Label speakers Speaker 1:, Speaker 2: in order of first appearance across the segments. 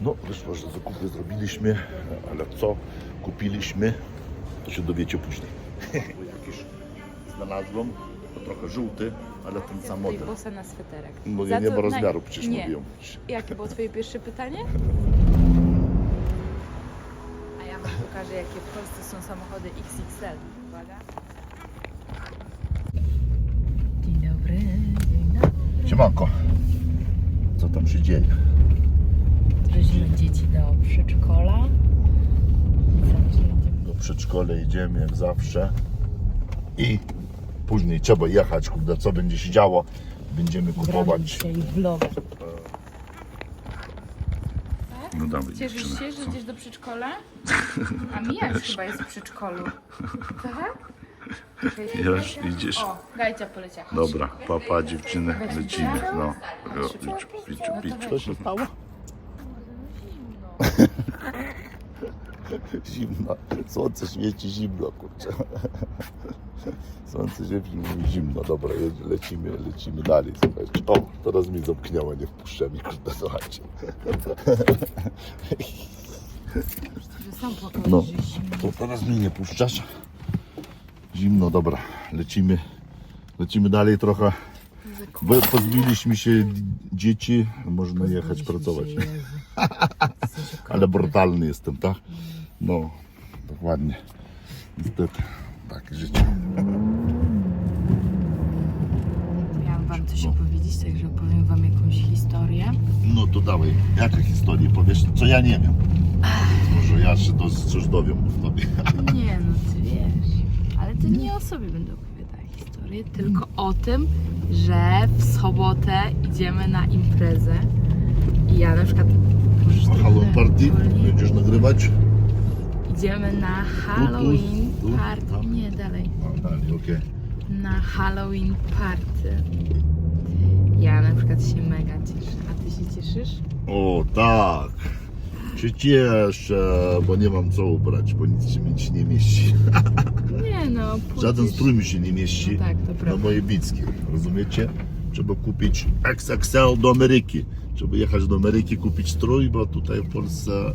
Speaker 1: No, wyszło, że zakupy zrobiliśmy, ale co kupiliśmy, to się dowiecie później. Bo Jakiś znalazłem, to trochę żółty, ale ten sam model.
Speaker 2: bosa na sweterek.
Speaker 1: Bo
Speaker 2: Za
Speaker 1: ja nie
Speaker 2: co
Speaker 1: ma rozmiaru, przecież
Speaker 2: nie.
Speaker 1: mówią.
Speaker 2: Jakie było twoje pierwsze pytanie? A ja wam pokażę, jakie w Polsce są samochody XXL. Uwaga. Dzień dobry, dzień dobry.
Speaker 1: Siemanko, co tam się dzieje?
Speaker 2: Wozimy dzieci do przedszkola. Zawsze jedziemy.
Speaker 1: Do przedszkola idziemy jak zawsze i później trzeba jechać, kurde, co będzie się działo. Będziemy kupować.
Speaker 2: dzisiaj vlog.
Speaker 1: No dawaj,
Speaker 2: Cieszysz
Speaker 1: dziewczyny.
Speaker 2: się, że idziesz do przedszkola? A Mija już chyba jest w przedszkolu. Tak?
Speaker 1: Już idziesz?
Speaker 2: O, Gajcia poleciała.
Speaker 1: Dobra, papa dziewczyny, lecimy. No, jo,
Speaker 2: Szybko?
Speaker 1: piciu, piciu,
Speaker 2: No weź.
Speaker 1: Co się stało? Zimno. Słońce świeci zimno, kurczę. Słońce świeci mówi zimno. Dobra, lecimy, lecimy dalej. Słuchajcie. O, teraz mi zamknęło, nie wpuszczę mi, kurde, słuchajcie. No, to teraz mnie nie puszczasz. Zimno, dobra, lecimy. Lecimy dalej trochę. Bo pozbiliśmy się dzieci, można jechać pracować. Ale brutalny jestem, tak? No, dokładnie. Niestety, takie życie.
Speaker 2: Miałam wam coś opowiedzieć, także opowiem wam jakąś historię.
Speaker 1: No to dawaj, jaka historia powiesz, co ja nie wiem. Może ja się do, coś dowiem o tobie.
Speaker 2: Nie no, ty wiesz. Ale to nie o sobie będę opowiadała historię, tylko o tym, że w sobotę idziemy na imprezę. I ja na przykład... Możesz
Speaker 1: A
Speaker 2: trochę
Speaker 1: Halloween party będziesz nagrywać?
Speaker 2: Idziemy na Halloween party. Nie, dalej.
Speaker 1: A, dalej, okej.
Speaker 2: Na Halloween party. Ja na przykład się mega cieszę. A ty się cieszysz?
Speaker 1: O tak, się cieszę, bo nie mam co ubrać, bo nic się mi nie mieści.
Speaker 2: Nie no,
Speaker 1: Żaden
Speaker 2: pójdziesz.
Speaker 1: strój mi się nie mieści
Speaker 2: No tak, to
Speaker 1: na
Speaker 2: prawda.
Speaker 1: moje bicki, rozumiecie? Trzeba kupić XXL do Ameryki. Trzeba jechać do Ameryki, kupić strój, bo tutaj w Polsce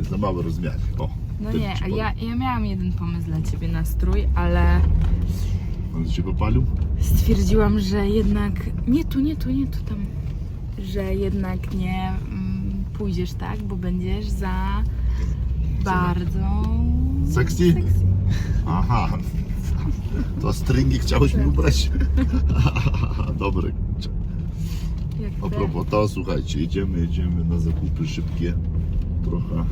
Speaker 1: y, za małe rozmiary. O,
Speaker 2: No nie,
Speaker 1: ci
Speaker 2: a
Speaker 1: powiem.
Speaker 2: ja, ja miałam jeden pomysł dla ciebie na strój, ale
Speaker 1: On się popalił?
Speaker 2: stwierdziłam, że jednak nie tu, nie tu, nie tu tam, że jednak nie mm, pójdziesz tak, bo będziesz za bardzo
Speaker 1: Sexy?
Speaker 2: sexy.
Speaker 1: Aha. To stringi chciałeś mi ubrać? Dobre.
Speaker 2: Jak
Speaker 1: A
Speaker 2: te-
Speaker 1: propos to, słuchajcie, jedziemy, jedziemy na zakupy szybkie. Trochę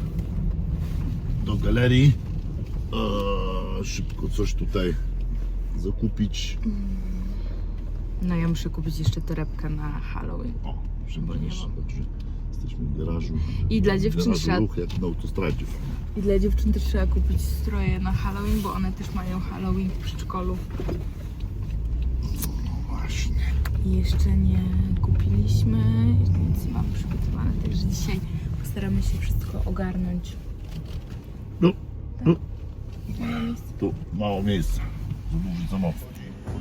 Speaker 1: do galerii. Eee, szybko coś tutaj zakupić.
Speaker 2: No ja muszę kupić jeszcze torebkę na Halloween.
Speaker 1: O, przypomnisz, dobrze. Jesteśmy w garażu.
Speaker 2: I dla dziewczyn
Speaker 1: Garażu
Speaker 2: trzeba,
Speaker 1: ruch jak na autostradzie.
Speaker 2: i dla dziewczyn też trzeba kupić stroje na Halloween, bo one też mają Halloween w przedszkolu.
Speaker 1: No właśnie.
Speaker 2: I jeszcze nie kupiliśmy, więc mam przygotowane. Także dzisiaj postaramy się wszystko ogarnąć.
Speaker 1: No, no.
Speaker 2: Mamy miejsce?
Speaker 1: Tu mało miejsca. Za duży za mocno.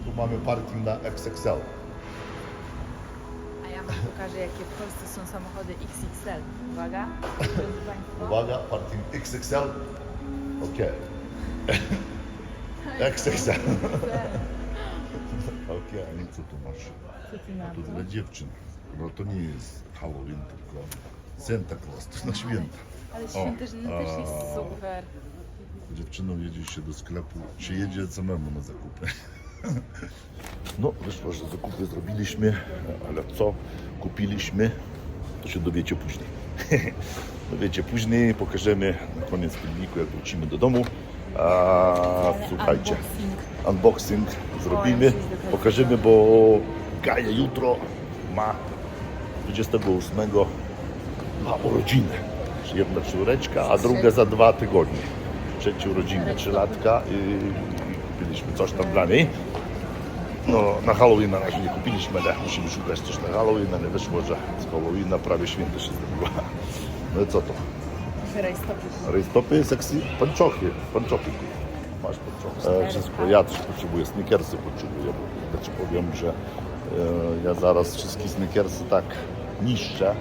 Speaker 1: Tu mamy parking na XXL.
Speaker 2: A ja wam pokażę, jakie w Polsce są samochody XXL. Uwaga, drodzy Państwo.
Speaker 1: Uwaga, parking XXL. Okej. XXL. Okej, okay. co tu masz?
Speaker 2: Co ty na
Speaker 1: To
Speaker 2: to?
Speaker 1: dla dziewczyn. No to nie jest Halloween, tylko Santa Claus, to na święta.
Speaker 2: Ale świąteczny też jest
Speaker 1: a-
Speaker 2: super.
Speaker 1: Dziewczyną jedzie się do sklepu, czy jedzie samemu na zakupy? No, wyszło, że zakupy zrobiliśmy, ale co kupiliśmy, to się dowiecie później. Dowiecie później, pokażemy na koniec filmiku, jak wrócimy do domu. A, słuchajcie,
Speaker 2: Unboxing.
Speaker 1: zrobimy,
Speaker 2: się
Speaker 1: pokażemy, bo Gaja jutro ma 28 ma urodziny. Jedna córeczka, a druga za dwa tygodnie. Trzeci urodziny, trzylatka i, i kupiliśmy coś tam dla niej. No, na Halloween na razie nie kupiliśmy, ale musimy szukać coś na Halloween, ale wyszło, że z Halloweena prawie święto się zrobiło. No i co to?
Speaker 2: Rajstopy.
Speaker 1: Rejstopy, seksy, panczoki, panczoki. Masz panczoki. E, wszystko, ja też potrzebuję, sneakersy potrzebuję, bo ci powiem, że e, ja zaraz wszystkie sneakersy tak niszczę,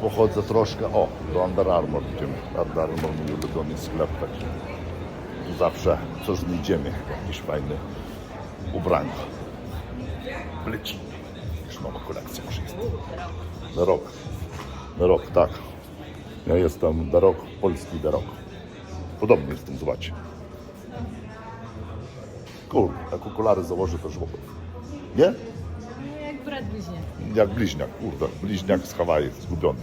Speaker 1: pochodzę troszkę, o, do Under Armour idziemy. Under Armour mój ulubiony sklep, tu zawsze coś znajdziemy, jakieś fajne ubrania. Pleci. Już nowa kolekcja już jest. Na rok. Na rok, tak. Ja jestem Darok, polski Darok. Podobny jestem, zobaczcie. Kurde, jak okulary założę, to żłobek. Nie?
Speaker 2: Jak brat bliźniak.
Speaker 1: Jak bliźniak, kurde, bliźniak z Hawaii, zgubiony.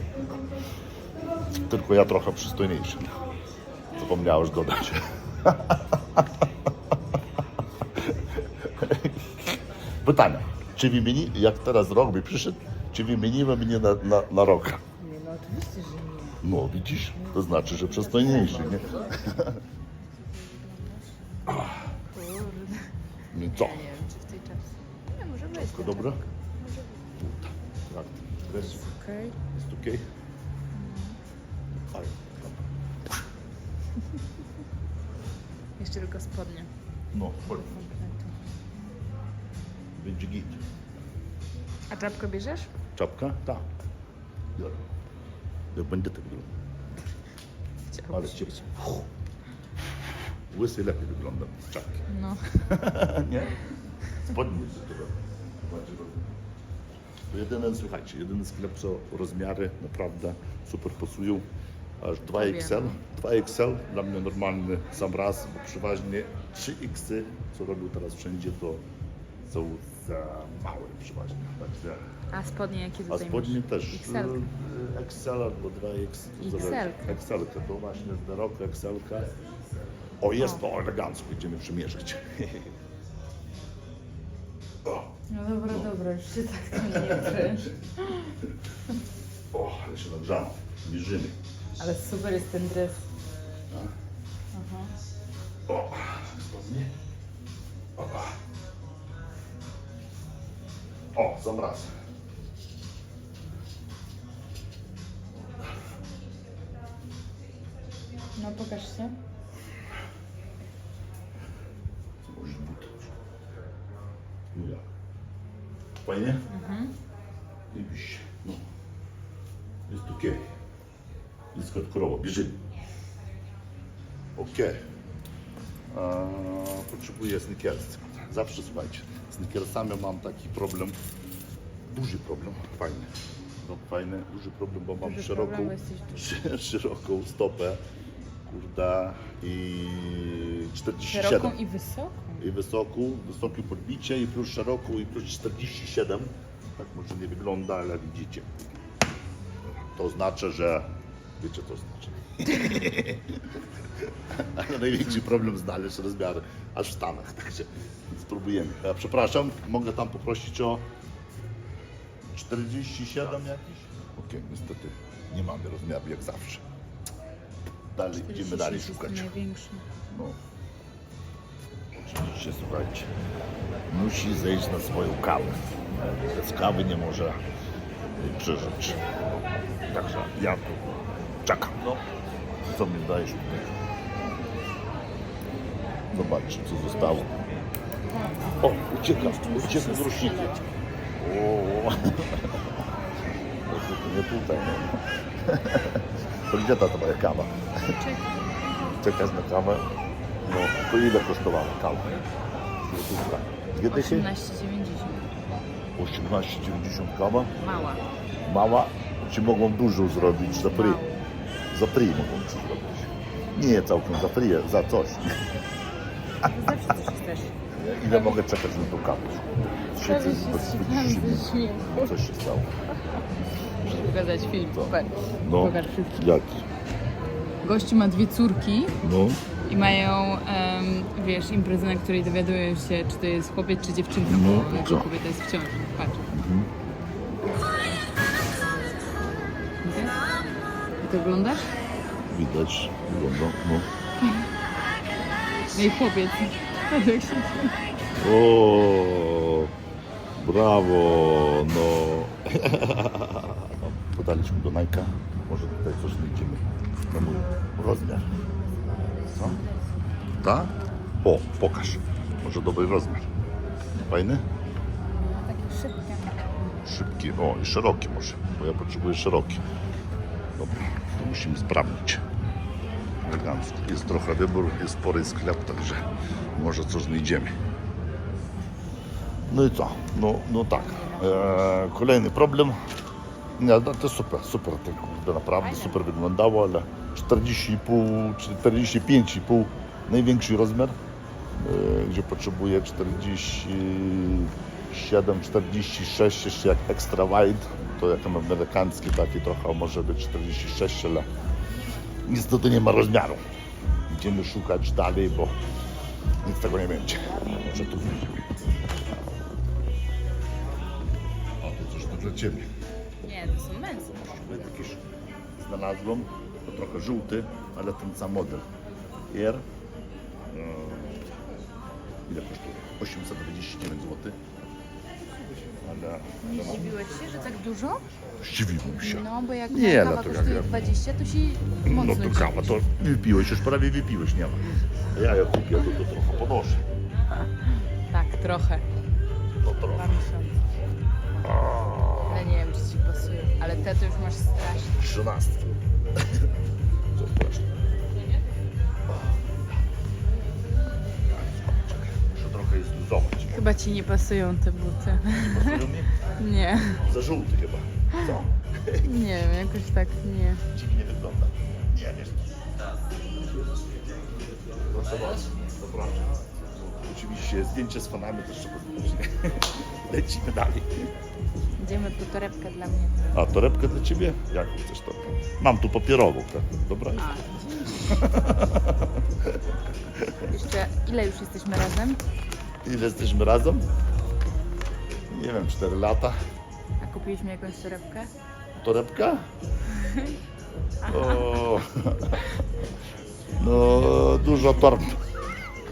Speaker 1: Tylko ja trochę przystojniejszy. Zapomniałeś dodać. Pytania. Czy wymieni, jak teraz rok by przyszedł, czy wymienimy mnie na, na, na rok?
Speaker 2: Nie, no oczywiście, że nie.
Speaker 1: No, widzisz? To znaczy, że przystojniejszy, nie? No co?
Speaker 2: Nie wiem, czy w tej czapce. Nie, może być.
Speaker 1: Wszystko dobre? Tak. Jest
Speaker 2: Okej.
Speaker 1: jest okej?
Speaker 2: Tylko spodnie.
Speaker 1: No, chodź. Będzie git.
Speaker 2: A czapkę bierzesz?
Speaker 1: Czapka? Tak. Biorę. Jak będę tak wyglądał. Ale cię... Łysy lepiej wygląda z czapki.
Speaker 2: No.
Speaker 1: Nie? Spodnie To jedyny, słuchajcie, jedyny sklep, co rozmiary naprawdę super pasują. Aż 2XL. 2XL dla mnie normalny sam raz, bo przeważnie 3X, co robią teraz wszędzie, to są za małe przeważnie. Także,
Speaker 2: A spodnie jakie
Speaker 1: a
Speaker 2: tutaj
Speaker 1: spodnie
Speaker 2: masz?
Speaker 1: też
Speaker 2: XL.
Speaker 1: y, XL albo 2X. to zależy.
Speaker 2: XL-ka.
Speaker 1: XL-ka, to właśnie z Daroku XL-ka. O, jest to elegancko, idziemy przymierzyć. o.
Speaker 2: No dobra, dobra, już się tak to nie.
Speaker 1: O, ale się nagrzano. Mierzymy.
Speaker 2: Ale super jest ten dres. Aha.
Speaker 1: O, spodnie. Opa. O, sam raz.
Speaker 2: No pokaż się.
Speaker 1: Może buty? No jak? Fajnie?
Speaker 2: Mhm.
Speaker 1: Iść. No. Jest okej. Jest hardkorowo. Bierzemy. Okej. Eee, Potrzebuję sneakers. Zawsze słuchajcie, z sneakersami mam taki problem. Duży problem. Fajny. No, fajny, duży problem, bo mam
Speaker 2: Duży
Speaker 1: szeroką,
Speaker 2: problem,
Speaker 1: szeroką stopę. Kurde i 47
Speaker 2: Szeroką i wysoką.
Speaker 1: i wysoką, wysokie podbicie i plus szeroką i plus 47. Tak może nie wygląda, ale widzicie. To znaczy, że wiecie co znaczy. ale największy problem znaleźć rozmiary aż w Stanach, także spróbujemy. Ja przepraszam, mogę tam poprosić o 47 jakiś? Okej, niestety nie mamy rozmiaru jak zawsze. Dalej, idziemy dalej szukać.
Speaker 2: Największy.
Speaker 1: No. Oczywiście, słuchajcie, musi zejść na swoją kawę. Bez kawy nie może przeżyć. Także ja tu czekam. No. Co mi dajesz tutaj? Zobaczcie, co zostało. O, ucieka, ucieka z to nie tutaj. No. To gdzie ta twoja kawa? Czekasz na kawę? No, to ile kosztowała kawa? Złotówka. Dwie dychy?
Speaker 2: 18,90.
Speaker 1: 18,90 kawa?
Speaker 2: Mała.
Speaker 1: Mała? Ci mogą dużo zrobić za free. Za free mogą ci zrobić. Nie całkiem za free, za coś.
Speaker 2: Zawsze coś chcesz.
Speaker 1: Ile mogę czekać na tą kawę? Siedzę bez wyciszenia. Coś się stało.
Speaker 2: Muszę pokazać film. Super.
Speaker 1: No,
Speaker 2: Pokaż wszystkim.
Speaker 1: jaki?
Speaker 2: Gościu ma dwie córki
Speaker 1: No,
Speaker 2: i mają, em, wiesz, imprezę, na której dowiadują się, czy to jest chłopiec, czy dziewczynka,
Speaker 1: No,
Speaker 2: bo
Speaker 1: i co?
Speaker 2: kobieta jest w ciąży. Patrz. To oglądasz?
Speaker 1: widać. Wygląda, no.
Speaker 2: No i chłopiec. Się.
Speaker 1: O, brawo, no. Podaliśmy do Nike'a. Może tutaj coś znajdziemy na mój rozmiar. Co? Tak? O, pokaż. Może dobry rozmiar. Fajny?
Speaker 2: Takie szybkie.
Speaker 1: Szybki. O, i szeroki może, bo ja potrzebuję szeroki. Dobra, to musimy sprawdzić. Elegancko. Jest trochę wybór, jest spory sklep, także może coś znajdziemy. No i co? No, no tak. E, kolejny problem. Nie, no to super, super, to kurde, naprawdę super wyglądało, ale 40,5 czy 45,5 największy rozmiar, e, gdzie potrzebuję 47, 46 jeszcze jak extra wide, to jak amerykański taki trochę może być 46, ale niestety nie ma rozmiaru. Będziemy szukać dalej, bo nic tego nie będzie. Może tu. O, to coś to dla Ciebie.
Speaker 2: Nie, to są męskie.
Speaker 1: Jakiś znalazłem, to trochę żółty, ale ten sam model. Air. e, Ile kosztuje? 829 zł. Ale,
Speaker 2: Nie
Speaker 1: no,
Speaker 2: zdziwiłeś się, że tak dużo?
Speaker 1: zdziwiłem się.
Speaker 2: No, bo jak
Speaker 1: Nie,
Speaker 2: kawa
Speaker 1: no to jak
Speaker 2: kosztuje
Speaker 1: ja-
Speaker 2: 20, to się mocno
Speaker 1: No to kawa, to wypiłeś, już prawie wypiłeś, nie ma. A ja jak kupię, to, to trochę podnoszę.
Speaker 2: Tak, trochę.
Speaker 1: No
Speaker 2: Dwa
Speaker 1: trochę.
Speaker 2: miesiące. Ale nie wiem, czy ci pasują. Ale te to już masz strasznie.
Speaker 1: 13. Co straszne.
Speaker 2: Chyba ci nie pasują te buty.
Speaker 1: Pasują mi?
Speaker 2: Nie,
Speaker 1: Za żółty chyba. Co?
Speaker 2: nie wiem, jakoś tak nie.
Speaker 1: Dziwnie wygląda. Nie, nie. Proszę bardzo. Dobra. Oczywiście zdjęcie z fanami też trzeba później. Lecimy dalej.
Speaker 2: Idziemy po torebkę dla mnie.
Speaker 1: A torebkę dla ciebie? Jak chcesz torebkę? Mam tu papierową, tak? Dobra?
Speaker 2: A, Jeszcze ile już jesteśmy razem?
Speaker 1: Ile jesteśmy razem? Nie wiem, 4 lata.
Speaker 2: A kupiliśmy jakąś torebkę?
Speaker 1: Torebka? O, no, dużo torb.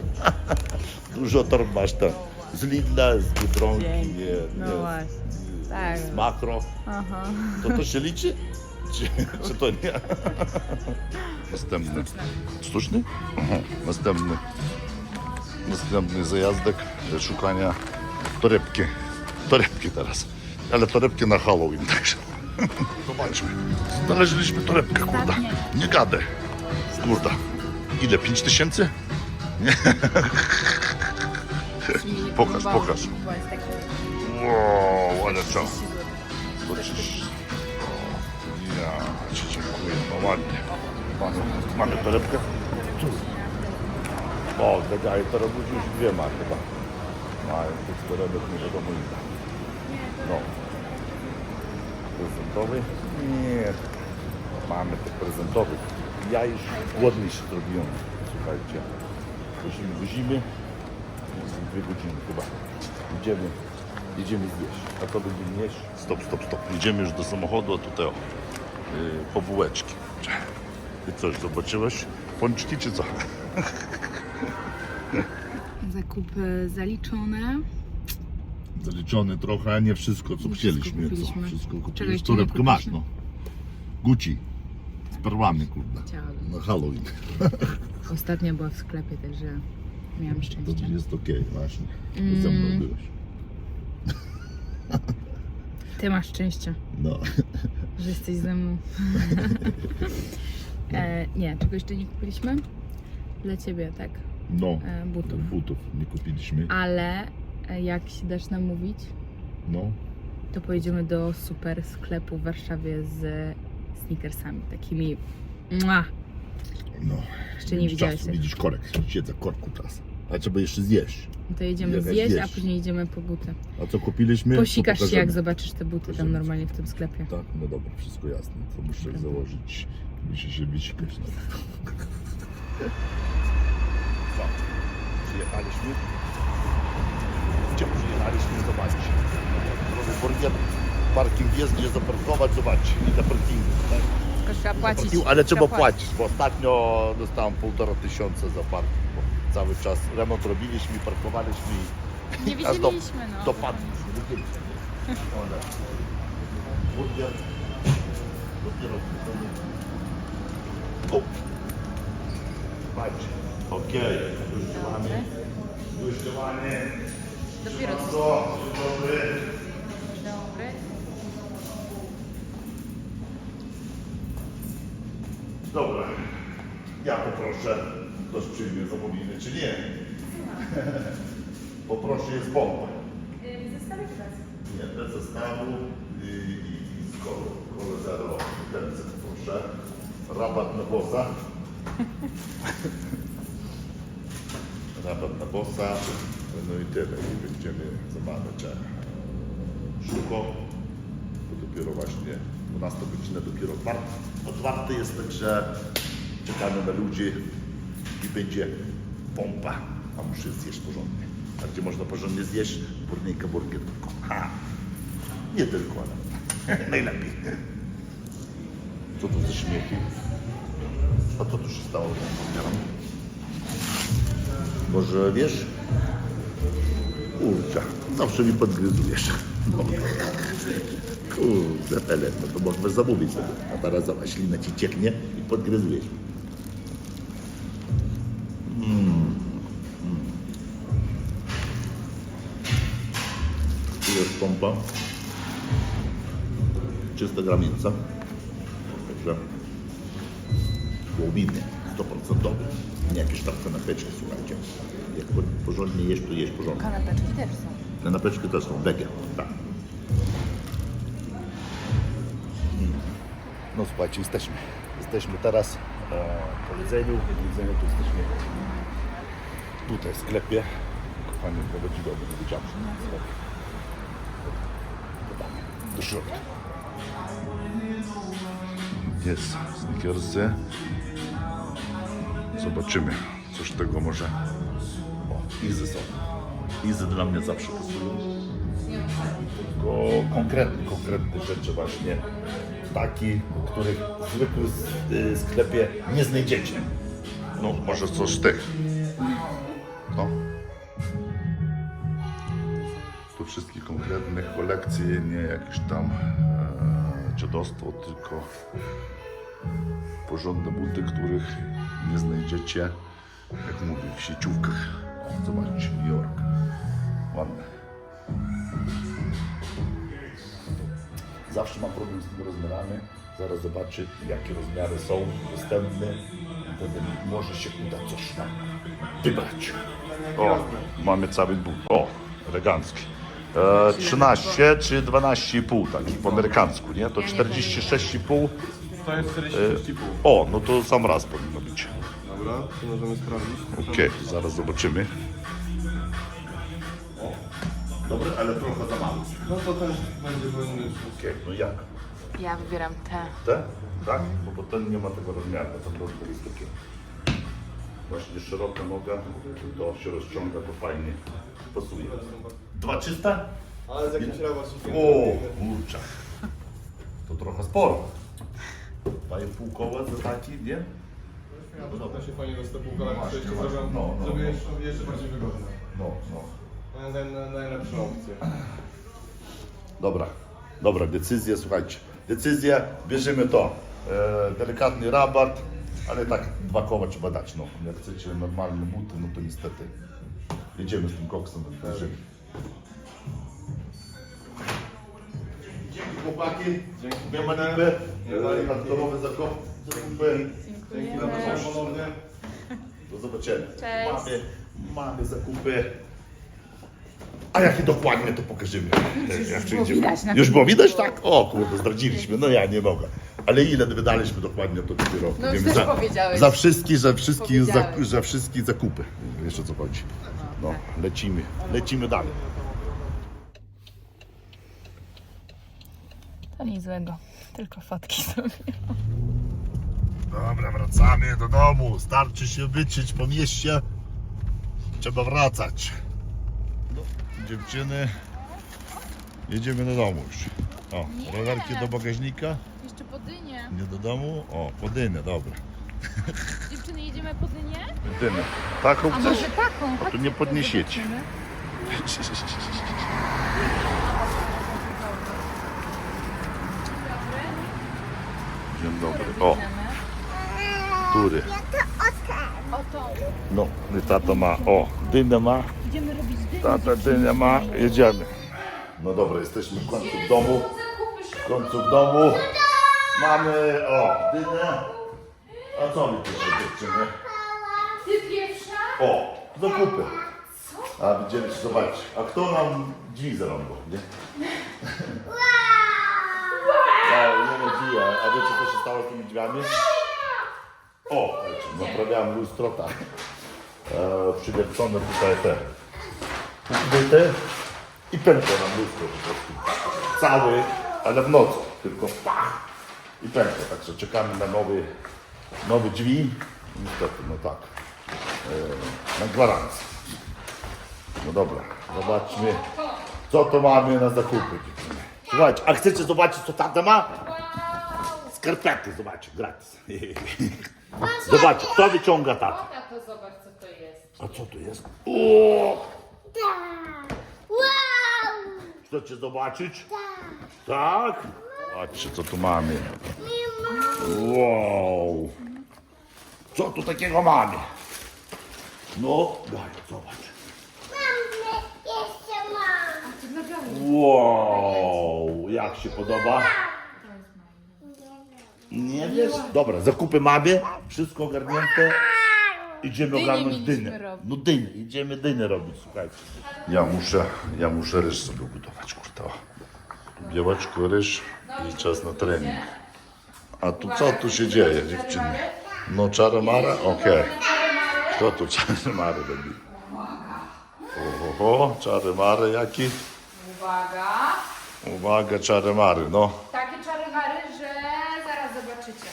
Speaker 1: Dużo torb masz tam. Z Lidla, z Biedronki,
Speaker 2: Dzięki.
Speaker 1: nie,
Speaker 2: No
Speaker 1: nie,
Speaker 2: właśnie.
Speaker 1: z,
Speaker 2: Tak.
Speaker 1: z Makro.
Speaker 2: Aha.
Speaker 1: To to się liczy? Czy, czy to nie? Następny. Sztuczny? Aha, następny. Następny zajazdek szukania torebki. Torebki teraz. Ale torebki na Halloween także. Zobaczmy. Znaleźliśmy torebkę, kurda. Nie gadę. Kurda. Ile? 5 tysięcy? Pokaż, pokaż. Wow, ale co? Ja ci dziękuję, no ładnie. Mamy, mamy torebkę? Tu. O, wydaje, to robić już dwie ma chyba. Mają tych torebek nie wiadomo ile. No. Prezentowy? Nie. Mamy tych prezentowych. Ja już głodny się zrobiłem. Słuchajcie. Wozimy. Są dwie godziny chyba. Idziemy. Jedziemy zjeść. A to będziemy jeść. Stop, stop, stop. Jedziemy już do samochodu, a tutaj o. Yy, po bułeczki. Ty coś zobaczyłeś? Pączki czy co?
Speaker 2: Zakupy zaliczone.
Speaker 1: Zaliczony trochę, a nie wszystko, co
Speaker 2: Nie
Speaker 1: chcieliśmy.
Speaker 2: wszystko kupiliśmy.
Speaker 1: Co? Wszystko
Speaker 2: nie
Speaker 1: Torebkę masz,
Speaker 2: kupiliśmy?
Speaker 1: no. Gucci. Z perłami, kurde.
Speaker 2: Chciałabym.
Speaker 1: Na Halloween.
Speaker 2: Ostatnio była w sklepie, także miałam
Speaker 1: To
Speaker 2: szczęście.
Speaker 1: jest okej, właśnie. Ze mną
Speaker 2: Mm.
Speaker 1: byłeś.
Speaker 2: Ty masz szczęście,
Speaker 1: No.
Speaker 2: że jesteś ze mną. e, nie, czego jeszcze nie kupiliśmy? Dla ciebie, tak?
Speaker 1: No.
Speaker 2: E, butów.
Speaker 1: Butów nie kupiliśmy.
Speaker 2: Ale e, jak się dasz namówić,
Speaker 1: No.
Speaker 2: to pojedziemy do super sklepu w Warszawie z sneakersami, takimi Mua!
Speaker 1: No.
Speaker 2: Jeszcze nie
Speaker 1: Widzisz
Speaker 2: widziałeś
Speaker 1: czasu. Widzisz korek, siedzę korku teraz. A trzeba jeszcze zjeść.
Speaker 2: To jedziemy
Speaker 1: Jakaś
Speaker 2: zjeść, a
Speaker 1: wieś.
Speaker 2: później idziemy po buty.
Speaker 1: A co kupiliśmy?
Speaker 2: Posikasz się jak
Speaker 1: pokażemy.
Speaker 2: zobaczysz te buty tam
Speaker 1: Pokażemy.
Speaker 2: normalnie w tym sklepie.
Speaker 1: Tak, no dobra, wszystko jasne. To muszę założyć. Muszę się wysikać. No. Co? Przyjechaliśmy. Gdzie przyjechaliśmy? Zobaczcie. Burger. Parking jest, gdzie zaparkować. Zobaczcie, ile parkingu. Tak?
Speaker 2: Tylko trzeba płacić.
Speaker 1: Ale trzeba płacić, bo ostatnio dostałem półtora tysiąca za parking. Bo cały czas remont robiliśmy, parkowaliśmy i
Speaker 2: Nie
Speaker 1: aż do-
Speaker 2: widzieliśmy, no.
Speaker 1: dopadliśmy. Widzieliśmy. One. Burger. Dopiero. O! Patrzcie. Okej. Działamy. Już działamy.
Speaker 2: Dopiero coś.
Speaker 1: O, dzień dobry.
Speaker 2: Dobry.
Speaker 1: Dobra. Ja poproszę, ktoś przyjmie zamówienie, czy nie? Poproszę, jest bomba.
Speaker 2: Zestawię teraz.
Speaker 1: Nie, bez zestawu i, i, i z kolo, kolo zero. Ten proszę. Rabat na bossa. Rabat na bossa. No i tyle. I będziemy zamawiać szybko. Bo dopiero właśnie 12 godzina dopiero otwarty. Otwarty jest, także czekamy na ludzi i będzie pompa. A muszę zjeść porządnie. A gdzie można porządnie zjeść? Burniejka burger tylko. Ha! Nie tylko, ale najlepiej. Co to za śmiechy? A co tu się stało z? Może wiesz? Kurczę, zawsze mi podgryzujesz. No. Kurde, Pele, no to można zamówić sobie. A teraz zobacz, ślina ci cieknie i podgryzujesz. Tu jest pompa. 300 gram mięsa. Także wołowiny 100%. Nie jakieś tam kanapeczki, słuchajcie. Jak po- porządnie jesz, to jesz porządnie.
Speaker 2: Kanapeczki też są.
Speaker 1: Kanapeczki też są, wege, tak. No słuchajcie, jesteśmy. Jesteśmy teraz e, po jedzeniu. Po jedzeniu to jesteśmy tutaj w sklepie. Kochani, prowadzi do. Dodamy do środka. Jest snickersy. Zobaczymy, coś tego może. O, izy są. Izy dla mnie zawsze pasują. Tylko konkretne, konkretne rzeczy właśnie. Taki, których w zwykłym y, sklepie nie znajdziecie. No, może coś z tych. No. Tu wszystkich konkretnych kolekcji, nie jakieś tam e, dziadostwo, tylko porządne buty, których nie znajdziecie, jak mówię, w sieciówkach. Zobaczcie, New York. Ładne. Zawsze mam problem z tymi rozmiarami. Zaraz zobaczę, jakie rozmiary są dostępne. Wtedy może się uda coś nam wybrać. O, mamy cały but. O, elegancki. E, 13 czy 12,5 taki po amerykańsku, nie? To 46,5.
Speaker 3: To jest 46,5.
Speaker 1: O, no to sam raz powinno
Speaker 3: Dobra, to możemy sprawdzić.
Speaker 1: Okej, zaraz zobaczymy. O, dobre, ale trochę za mało.
Speaker 3: No to ten będzie wolniejszy.
Speaker 1: Okej, no jak?
Speaker 2: Ja wybieram te.
Speaker 1: Te? Tak? Bo, bo ten nie ma tego rozmiaru, ten rozmiar jest taki właśnie szeroka noga, to się rozciąga, to fajnie pasuje. Dwa czyste?
Speaker 3: Ale z jakimś rabasikiem.
Speaker 1: O, kurczę. To trochę sporo. I pół koła za taki, nie?
Speaker 3: No to się fajnie do
Speaker 1: Właśnie,
Speaker 3: jeszcze
Speaker 1: właśnie.
Speaker 3: zrobią,
Speaker 1: No, no,
Speaker 3: żeby
Speaker 1: no.
Speaker 3: jeszcze, jeszcze bardziej wygodne.
Speaker 1: No, no.
Speaker 3: To jest naj, najlepsza opcja.
Speaker 1: Dobra, dobra, decyzja, słuchajcie. Decyzja, bierzemy to. E, delikatny rabat, ale tak dwa koła trzeba dać. No. Jak chcecie normalne buty, no to niestety jedziemy z tym koksem, bierzemy. Dzięki chłopaki.
Speaker 3: Dzięki.
Speaker 1: Nie ma niby. Hardkorowe zakupy. zakupy.
Speaker 3: Dzięki za to ponownie.
Speaker 1: Do zobaczenia.
Speaker 2: Cześć.
Speaker 1: Mamy, mamy zakupy. A jakie dokładnie to pokażemy. Jak
Speaker 2: było
Speaker 1: przyjdziemy.
Speaker 2: widać na
Speaker 1: Już było widać, tak? O kurde, zdradziliśmy. No ja nie mogę. Ale ile wydaliśmy dokładnie, to dopiero
Speaker 2: No już
Speaker 1: powiemy.
Speaker 2: też
Speaker 1: za,
Speaker 2: powiedziałeś.
Speaker 1: za wszystkie, za wszystkie, za, za wszystkie zakupy. Wiesz o co chodzi. No, lecimy. Lecimy dalej.
Speaker 2: To nic złego. Tylko fotki sobie.
Speaker 1: Dobra, wracamy do domu. Starczy się wyczyć po mieście. Trzeba wracać. No, dziewczyny, jedziemy do domu już. O,
Speaker 2: Nie.
Speaker 1: rowerki do bagażnika.
Speaker 2: Jeszcze po dynię.
Speaker 1: Nie do domu? O, podynę, dobra.
Speaker 2: Dziewczyny, jedziemy po dynię?
Speaker 1: Dynę. Taką
Speaker 2: A
Speaker 1: chcesz?
Speaker 2: może taką?
Speaker 1: To nie podniesiecie. Dzień dobry. O, który? No, tata ma, o, dynę ma.
Speaker 2: Idziemy robić.
Speaker 1: Tata dynia ma, jedziemy. No dobra, jesteśmy w końcu w domu. W końcu w domu. Mamy, o, dynę. A co mi tu dziewczyny?
Speaker 2: Ty pierwsza?
Speaker 1: O, zakupy. A widzieliście, zobaczcie. A kto nam drzwi zarąbał, nie? Ja nie wiem, a wiecie co się stało z tymi drzwiami? O, naprawiałem lustrota. E, przywiercone tutaj te ukryte i pękło nam lustro po prostu. Cały, ale w nocy, tylko pach i pękło. Także czekamy na nowy, nowe drzwi. Niestety, no tak. E, na gwarancję. No dobra, zobaczmy, co to mamy na zakupy. Słuchajcie, a chcecie zobaczyć, co tata ma? Skarpety, zobaczcie, gratis. Zobaczcie, kto wyciąga tata.
Speaker 2: Ja to zobacz co to jest.
Speaker 1: A co tu jest? O! Chcecie zobaczyć? Tak? Zobaczcie, co tu mamy. Wow! Co tu takiego mamy? No, daj, zobacz. Wow! Jak się podoba? Nie wiesz? Dobra, zakupy mamy, wszystko ogarnięte. Idziemy ogarnąć
Speaker 2: mieliśmy
Speaker 1: dynę.
Speaker 2: robić.
Speaker 1: No dynę, idziemy dynę robić, słuchajcie. Ja muszę, ja muszę ryż sobie ugotować, kurde. Białeczko, ryż i czas na trening. A tu co tu się dzieje, dziewczyny? No czaromara? Okej. Kto tu czaromary robi? Oho, czaromary jaki?
Speaker 2: Uwaga.
Speaker 1: Uwaga, czaromary, no.
Speaker 2: Takie czarowary, że zaraz zobaczycie.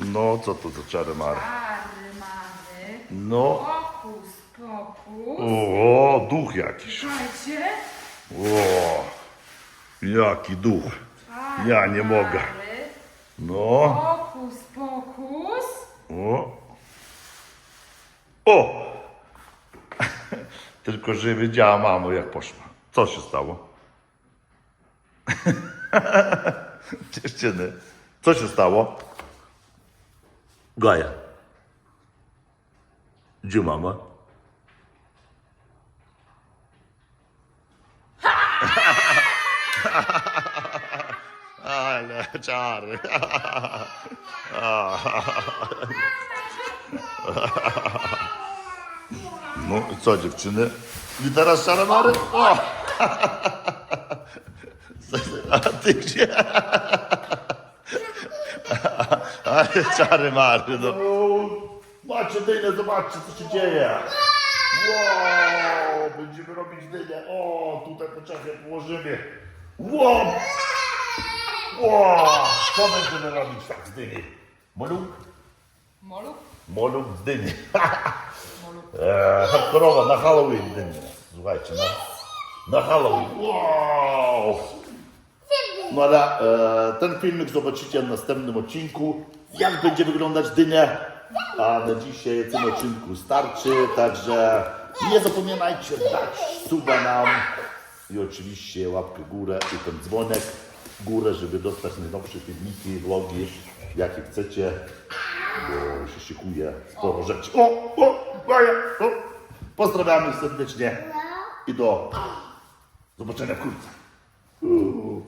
Speaker 1: No, co to za czaromary?
Speaker 2: Czarmany.
Speaker 1: No,
Speaker 2: Pokus, pokus.
Speaker 1: o, duch jakiś.
Speaker 2: Słuchajcie.
Speaker 1: O, jaki duch. Ja nie mogę.
Speaker 2: Czary.
Speaker 1: No,
Speaker 2: Pokus, pokus.
Speaker 1: o. O! Tylko, że wiedziała mamo, jak poszła. Co się stało? Dziewczyny, co się stało? Gaja. Gdzie mama? Ale czary. No i co dziewczyny? I teraz czaromary? O! A? Ale czary mary, no. Macie dynę, zobaczcie co się dzieje. Wow, będziemy robić dynę. O, tutaj poczekaj, położymy. Wow! Wow! Co będziemy robić tak z dyni? Moluk?
Speaker 2: Molu?
Speaker 1: Moluk z dyni. Eee, hardkorowa na Halloween dynia. Słuchajcie, na, na Halloween. Wow! No ale e, ten filmik zobaczycie w następnym odcinku. Jak będzie wyglądać dynia. A na dzisiaj w tym odcinku starczy. Także nie zapominajcie dać suba nam. I oczywiście łapkę górę i ten dzwonek w górę, żeby dostać najnowsze filmiki, vlogi, jakie chcecie. Bo się szykuje sporo rzeczy. O, o, Maja, o. Pozdrawiamy serdecznie i do zobaczenia wkrótce. Uh,